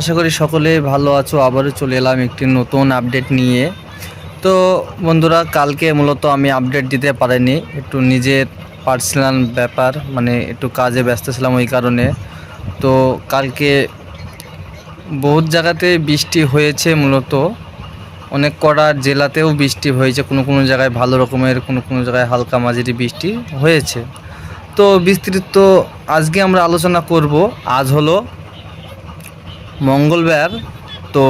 আশা করি সকলে ভালো আছো। আবারও চলে এলাম একটি নতুন আপডেট নিয়ে। তো বন্ধুরা, কালকে মূলত আমি আপডেট দিতে পারিনি। একটু নিজের পার্সোনাল ব্যাপার মানে একটু কাজে ব্যস্ত ছিলাম ওই কারণে। তো কালকে বহুত জায়গাতে বৃষ্টি হয়েছে মূলত। অনেক কটা জেলাতেও বৃষ্টি হয়েছে। কোনো কোনো জায়গায় ভালো রকমের, কোনো কোনো জায়গায় হালকা মাঝারি বৃষ্টি হয়েছে। তো বিস্তৃত আজকে আমরা আলোচনা করব। আজ হলো মঙ্গলবার। তো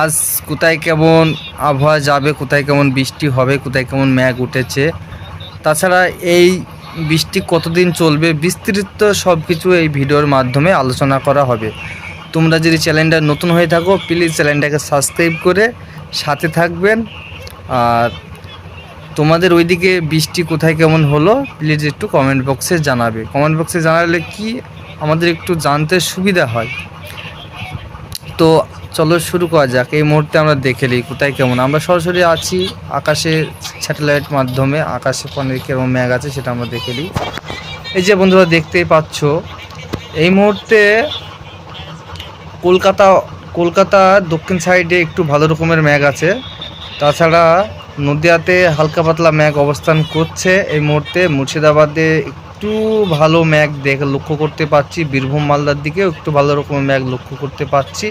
আজ কোথায় কেমন আবহাওয়া যাবে, কোথায় কেমন বৃষ্টি হবে, কোথায় কেমন ম্যাঘ উঠেছে? তাছাড়া এই বৃষ্টি কতদিন চলবে বিস্তৃত সব কিছু এই ভিডিওর মাধ্যমে আলোচনা করা হবে। তোমরা যদি চ্যানেলটা নতুন হয়ে থাকো প্লিজ চ্যানেলটাকে সাবস্ক্রাইব করে সাথে থাকবেন। আর তোমাদের ওইদিকে বৃষ্টি কোথায় কেমন হলো প্লিজ একটু কমেন্ট বক্সে জানাবে। কমেন্ট বক্সে জানালে কি আমাদের একটু জানতে সুবিধা হয়? তো চলো শুরু করা যাক। এই মুহূর্তে আমরা দেখে নিই কোথায় কেমন। আমরা সরাসরি আছি আকাশে স্যাটেলাইট মাধ্যমে, আকাশে অনেক কেমন ম্যাগ আছে সেটা আমরা দেখে নিই। এই যে বন্ধুরা দেখতেই পাচ্ছ, এই মুহূর্তে কলকাতা কলকাতা দক্ষিণ সাইডে একটু ভালো রকমের ম্যাগ আছে। তাছাড়া নদিয়াতে হালকা পাতলা ম্যাগ অবস্থান করছে। এই মুহূর্তে মুর্শিদাবাদে একটু ভালো ম্যাগ দেখে লক্ষ্য করতে পারছি। বীরভূম, মালদার দিকেও একটু ভালো রকমের ম্যাগ লক্ষ্য করতে পারছি।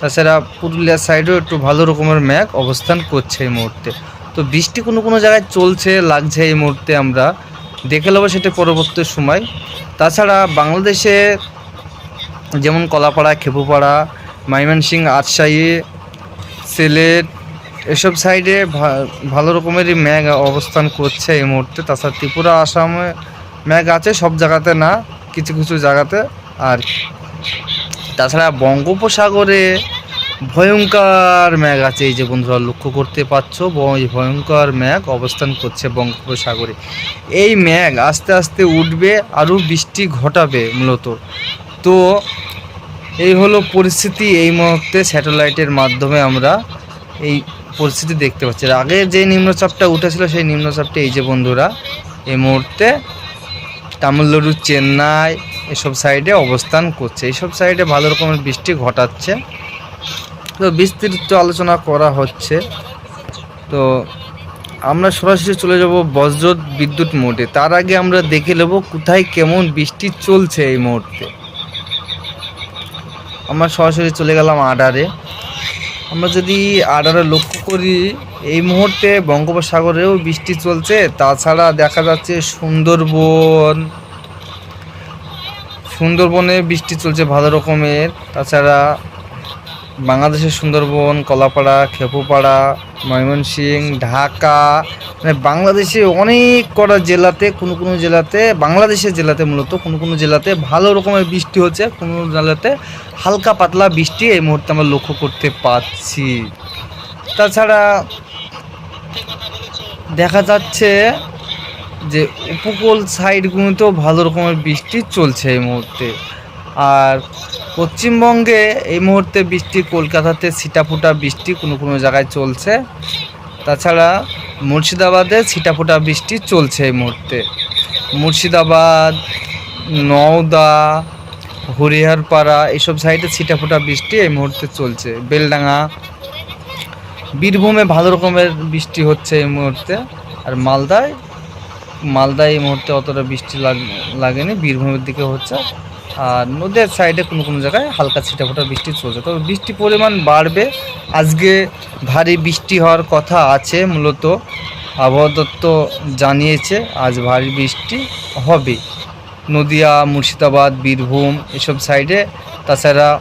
তাছাড়া পুরুলিয়ার সাইডেও একটু ভালো রকমের ম্যাগ অবস্থান করছে এই মুহূর্তে। তো বৃষ্টি কোনো কোনো জায়গায় চলছে, লাগছে এই মুহূর্তে আমরা। দেখে নেব সেটা পরবর্তী সময়। তাছাড়া বাংলাদেশে যেমন কলাপাড়া, খেপুপাড়া ময়মনসিং রাজশাহী সিলেট, এসব সাইডে ভালো রকমেরই ম্যাগ অবস্থান করছে এই মুহূর্তে। তাছাড়া ত্রিপুরা, আসামে ম্যাগ আছে সব জায়গাতে না, কিছু কিছু জায়গাতে। আর তাছাড়া বঙ্গোপসাগরে ভয়ঙ্কর ম্যাগ আছে, এই যে বন্ধুরা লক্ষ্য করতে পারছ এই ভয়ঙ্কর ম্যাগ অবস্থান করছে বঙ্গোপসাগরে। এই ম্যাগ আস্তে আস্তে উঠবে, আরও বৃষ্টি ঘটাবে মূলত। তো এই হলো পরিস্থিতি, এই মুহূর্তে স্যাটেলাইটের মাধ্যমে আমরা এই পরিস্থিতি দেখতে পাচ্ছি। আগে যে নিম্নচাপটা উঠেছিল, সেই নিম্নচাপটা এই যে বন্ধুরা, এই মুহূর্তে তামিলনাড়ু, চেন্নাই এসব সাইডে অবস্থান করছে। এইসব সাইডে ভালো রকমের বৃষ্টি ঘটাচ্ছে। তো বিস্তৃত আলোচনা করা হচ্ছে। তো আমরা সরাসরি চলে যাব বজ্র বিদ্যুৎ মোডে। তার আগে আমরা দেখে নেব কোথায় কেমন বৃষ্টি চলছে এই মুহূর্তে। আমরা সরাসরি চলে গেলাম আডারে। আমরা যদি আডারে লক্ষ্য করি, এই মুহূর্তে বঙ্গোপসাগরেও বৃষ্টি চলছে। তাছাড়া দেখা যাচ্ছে সুন্দরবন। সুন্দরবনে বৃষ্টি চলছে ভালো রকমের। তাছাড়া বাংলাদেশের সুন্দরবন, কলাপাড়া, খেপুপাড়া, ময়মনসিং, ঢাকা মানে বাংলাদেশে অনেক কটা জেলাতে, কোনো কোনো জেলাতে, বাংলাদেশের জেলাতে মূলত, কোনো কোনো জেলাতে ভালো রকমের বৃষ্টি হচ্ছে, কোনো জেলাতে হালকা পাতলা বৃষ্টি এই মুহূর্তে আমরা লক্ষ্য করতে পারছি তাছাড়া দেখা যাচ্ছে যে উপকূল সাইডগুলোতেও ভালো রকমের বৃষ্টি চলছে এই মুহূর্তে। আর পশ্চিমবঙ্গে এই মুহূর্তে বৃষ্টি, কলকাতাতে ছিটাফোটা বৃষ্টি কোনো কোনো জায়গায় চলছে। তাছাড়া মুর্শিদাবাদে ছিটাফোটা বৃষ্টি চলছে এই মুহূর্তে। মুর্শিদাবাদ, নওদা, হরিহরপাড়া এইসব সাইডে ছিটাফোটা বৃষ্টি এই মুহূর্তে চলছে। বেলডাঙ্গা, বীরভূমে ভালো রকমের বৃষ্টি হচ্ছে এই মুহূর্তে। আর মালদায় মালদায় এই মুহূর্তে অতটা বৃষ্টি লাগ- লাগেনি, বীরভূমের দিকে হচ্ছে। আর নদীর সাইডে কোনো কোনো জায়গায় হালকা ছিটাফোটা বৃষ্টি চলছে। তবে বৃষ্টির পরিমাণ বাড়বে। আজকে ভারী বৃষ্টি হওয়ার কথা আছে মূলত। আবহাওয়া দপ্তর জানিয়েছে, আজ ভারী বৃষ্টি হবে। নদিয়া, মুর্শিদাবাদ, বীরভূম এসব সাইডে তাছাড়া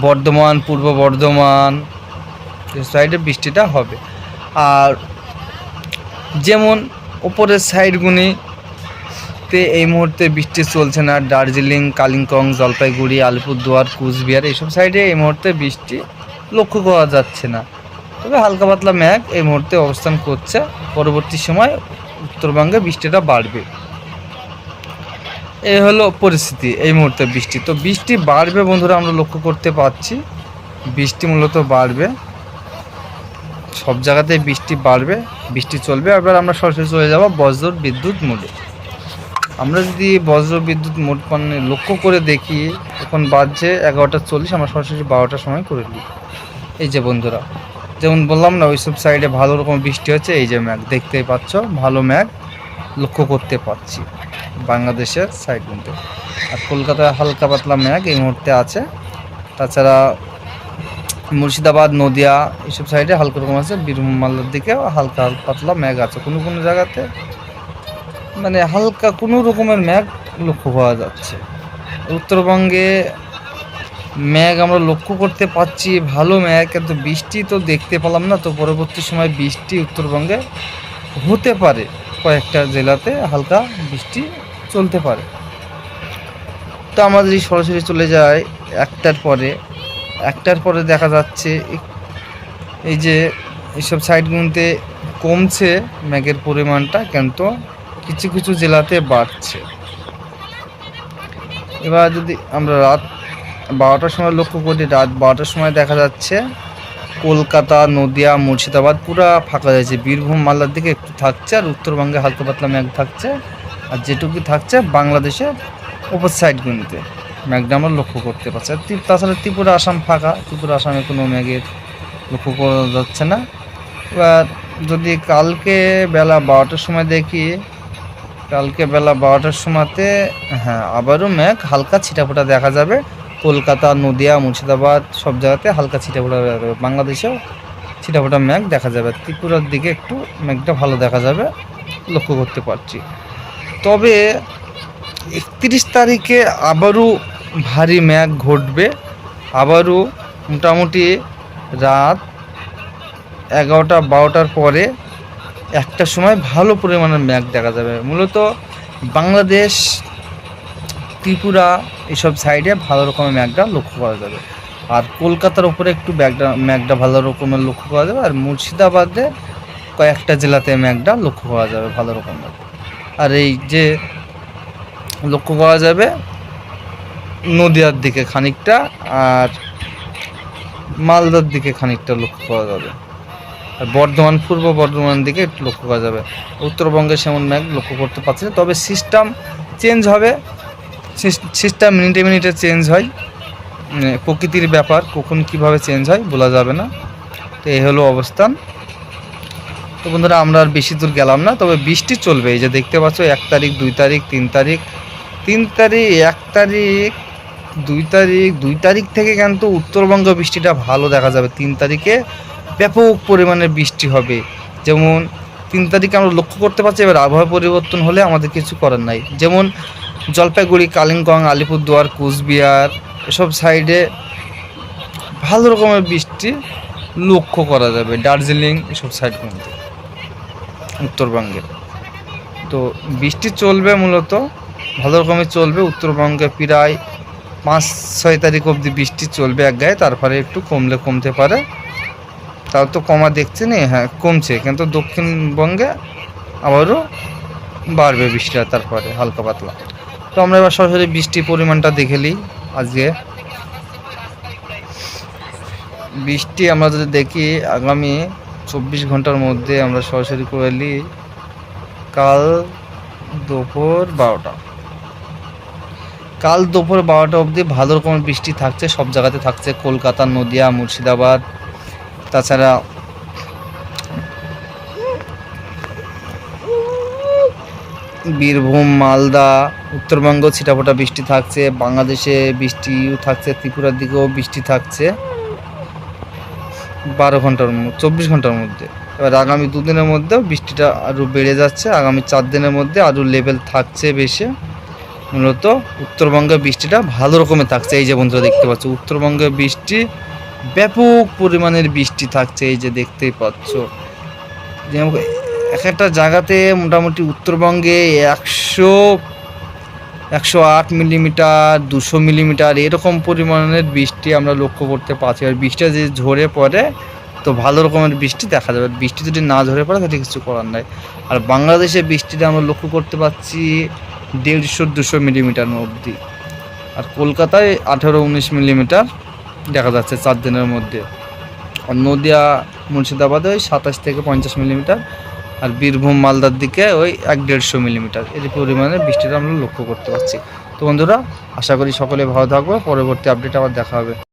বর্ধমান, পূর্ব বর্ধমান সাইডে বৃষ্টিটা হবে। আর যেমন ওপরের সাইডগুলি তে এই মুহূর্তে বৃষ্টি চলছে না। দার্জিলিং, কালিম্পং, জলপাইগুড়ি, আলিপুরদুয়ার, কুচবিহার, এইসব সাইডে এই মুহূর্তে বৃষ্টি লক্ষ্য করা যাচ্ছে না। তবে হালকা পাতলা ম্যাঘ এই মুহূর্তে অবস্থান করছে। পরবর্তী সময় উত্তরবঙ্গে বৃষ্টিটা বাড়বে। এই হলো পরিস্থিতি এই মুহূর্তে বৃষ্টি। তো বৃষ্টি বাড়বে বন্ধুরা, আমরা লক্ষ্য করতে পারছি। বৃষ্টি মূলত বাড়বে। সব জায়গাতেই বৃষ্টি বাড়বে। বৃষ্টি চলবে। এবার আমরা সরাসরি চলে যাব বজ্র বিদ্যুৎ মোডে। আমরা যদি বজ্র বিদ্যুৎ মোট পণ্যে লক্ষ্য করে দেখি, এখন বাজছে এগারোটা চল্লিশ, আমরা সরাসরি বারোটার সময় করে নিই। এই যে বন্ধুরা, যেমন বললাম না ওইসব সাইডে ভালো রকম বৃষ্টি হচ্ছে, এই যে ম্যাগ দেখতেই পাচ্ছ, ভালো ম্যাগ লক্ষ্য করতে পারছি বাংলাদেশের সাইড মধ্যে। আর কলকাতায় হালকা পাতলা ম্যাগ এই মুহূর্তে আছে। তাছাড়া মুর্শিদাবাদ, নদিয়া, এইসব সাইডে হালকা রকম আছে। বীরভূম মালদার দিকে হালকা হালকা পাতলা ম্যাগ আছে কোনো কোনো জায়গাতে। মানে হালকা কোনো রকমের ম্যাগ লক্ষ্য করা যাচ্ছে। উত্তরবঙ্গে ম্যাগ আমরা লক্ষ্য করতে পারছি ভালো ম্যাগ কিন্তু বৃষ্টি তো দেখতে পেলাম না, তো পরবর্তী সময় বৃষ্টি উত্তরবঙ্গে হতে পারে। কয়েকটা জেলাতে হালকা বৃষ্টি চলতে পারে। তো আমাদের সরাসরি চলে যায় একটার পরে একটার পরে দেখা যাচ্ছে এই যে এইসব সাইডগুলোতে কমছে ম্যাগের পরিমাণটা, কিন্তু কিছু কিছু জেলাতে বাড়ছে। এবার যদি আমরা রাত বারোটার সময় লক্ষ্য করি, রাত বারোটার সময় দেখা যাচ্ছে কলকাতা, নদিয়া, মুর্শিদাবাদ পুরা ফাঁকা যাচ্ছে বীরভূম, মালদার দিকে একটু থাকছে আর উত্তরবঙ্গে হালকা পাতলা ম্যাগ থাকছে। আর যেটুকু থাকছে বাংলাদেশের ওপর সাইডগুলিতে ম্যাগটা আমরা লক্ষ্য করতে পারছি। আর তাছাড়া ত্রিপুরা, আসাম ফাঁকা। ত্রিপুরা, আসামে কোনো ম্যাগের লক্ষ্য করা যাচ্ছে না। এবার যদি কালকে বেলা বারোটার সময় দেখি কালকে বেলা বারোটার সময়তে হ্যাঁ আবারও ম্যাঘ হালকা ছিটাফোটা দেখা যাবে। কলকাতা, নদিয়া, মুর্শিদাবাদ, সব জায়গাতে হালকা ছিটাফোটা দেখা যাবে। বাংলাদেশেও ছিটাফোটা ম্যাঘ দেখা যাবে। ত্রিপুরার দিকে একটু ম্যাঘটা ভালো দেখা যাবে, লক্ষ্য করতে পারছি। তবে একত্রিশ তারিখে আবারও ভারী ম্যাঘ ঘটবে। আবারও মোটামুটি রাত এগারোটা, বারোটার পরে একটা সময় ভালো পরিমাণের ম্যাঘ দেখা যাবে। মূলত বাংলাদেশ, ত্রিপুরা এসব সাইডে ভালো রকমের ম্যাঘটা লক্ষ্য করা যাবে। আর কলকাতার উপরে একটু ব্যাগটা ম্যাঘটা ভালো রকমের লক্ষ্য করা যাবে। আর মুর্শিদাবাদে কয়েকটা জেলাতে ম্যাঘটা লক্ষ্য করা যাবে ভালো রকমের। আর এই যে লক্ষ্য করা যাবে, নদিয়ার দিকে খানিকটা আর মালদার দিকে খানিকটা লক্ষ্য করা যাবে। বর্ধমান, পূর্ব বর্ধমান দিকে একটু লক্ষ্য করা যাবে। উত্তরবঙ্গে সেমন ম্যাগ লক্ষ্য করতে পারছি তবে সিস্টেম চেঞ্জ হবে। সিস্টেম মিনিটে মিনিটে চেঞ্জ হয়। প্রকৃতির ব্যাপার, কখন কীভাবে চেঞ্জ হয় বলা যাবে না। তো এই হলো অবস্থান। তো বন্ধুরা, আমরা আর বেশি দূর গেলাম না, তবে বৃষ্টি চলবে। এই যে দেখতে পাচ্ছ, এক তারিখ, দুই তারিখ, তিন তারিখ। তিন তারিখ, এক তারিখ, দুই তারিখ দুই তারিখ থেকে কিন্তু উত্তরবঙ্গ বৃষ্টিটা ভালো দেখা যাবে। তিন তারিখে ব্যাপক পরিমাণে বৃষ্টি হবে। যেমন, তিন তারিখে আমরা লক্ষ্য করতে পারছি, এবার আবহাওয়া পরিবর্তন হলে আমাদের কিছু করার নাই। যেমন, জলপাইগুড়ি, কালিম্পং, আলিপুরদুয়ার, কুচবিহার, এসব সাইডে ভালো রকমের বৃষ্টি লক্ষ্য করা যাবে, দার্জিলিং, এসব সাইডগুলোতে উত্তরবঙ্গে। তো বৃষ্টি চলবে মূলত, ভালো রকমের চলবে, উত্তরবঙ্গে প্রায় পাঁচ, ছয় তারিখ অবধি বৃষ্টি চলবে এক গায়ে, তারপরে একটু কমলে কমতে পারে। তাও তো কমা দেখছি নি হ্যাঁ কমছে। কিন্তু দক্ষিণবঙ্গে আবারও বাড়বে বৃষ্টিটা তারপরে, হালকা পাতলা। তো আমরা এবার সরাসরি বৃষ্টির পরিমাণটা দেখে নিই আজকে। বৃষ্টি আমরা যদি দেখি, আগামী চব্বিশ ঘণ্টার মধ্যে আমরা সরাসরি করে নিই কাল দুপুর বারোটা। কাল দুপুর বারোটা অবধি ভালো রকমের বৃষ্টি থাকছে, সব জায়গাতে থাকছে। কলকাতা, নদিয়া, মুর্শিদাবাদ তাছাড়া বীরভূম, মালদা, উত্তরবঙ্গ, ছিটাফোটা বৃষ্টি থাকছে, বাংলাদেশে বৃষ্টিও থাকছে, ত্রিপুরার দিকেও বৃষ্টি থাকছে। বারো ঘণ্টার মধ্যে, চব্বিশ ঘণ্টার মধ্যে। এবার আগামী দুদিনের মধ্যেও বৃষ্টিটা আরও বেড়ে যাচ্ছে, আগামী চার দিনের মধ্যে আরও লেভেল থাকছে বেশি। মূলত উত্তরবঙ্গে বৃষ্টিটা ভালো রকমের থাকছে, এই যে বন্ধুরা দেখতে পাচ্ছ, উত্তরবঙ্গে বৃষ্টি ব্যাপক পরিমাণের বৃষ্টি থাকছে, এই যে দেখতেই পাচ্ছ। যেমন এক একটা জায়গাতে মোটামুটি উত্তরবঙ্গে একশো একশো আট মিলিমিটার, দুশো মিলিমিটার এরকম পরিমাণের বৃষ্টি আমরা লক্ষ্য করতে পারছি। আর বৃষ্টিটা যদি ঝরে পড়ে, তো ভালো রকমের বৃষ্টি দেখা যাবে। বৃষ্টি যদি না ঝরে পড়ে, তাহলে কিছু করার নাই। আর বাংলাদেশে বৃষ্টিটা আমরা লক্ষ্য করতে পারছি দেড়শো, দুশো মিলিমিটার অবধি। আর কলকাতায় আঠেরো, উনিশ মিলিমিটার। দেখা যাচ্ছে চার দিনের মধ্যে। আর নদিয়া মুর্শিদাবাদে ওই সাতাশ থেকে পঞ্চাশ মিলিমিটার, আর বীরভূম মালদার দিকে ওই এক দেড়শো মিলিমিটার। এর পরিমাণে বৃষ্টিটা আমরা লক্ষ্য করতে পারছি। তো বন্ধুরা, আশা করি সকলে ভালো থাকবে। পরবর্তী আপডেট আবার দেখা হবে।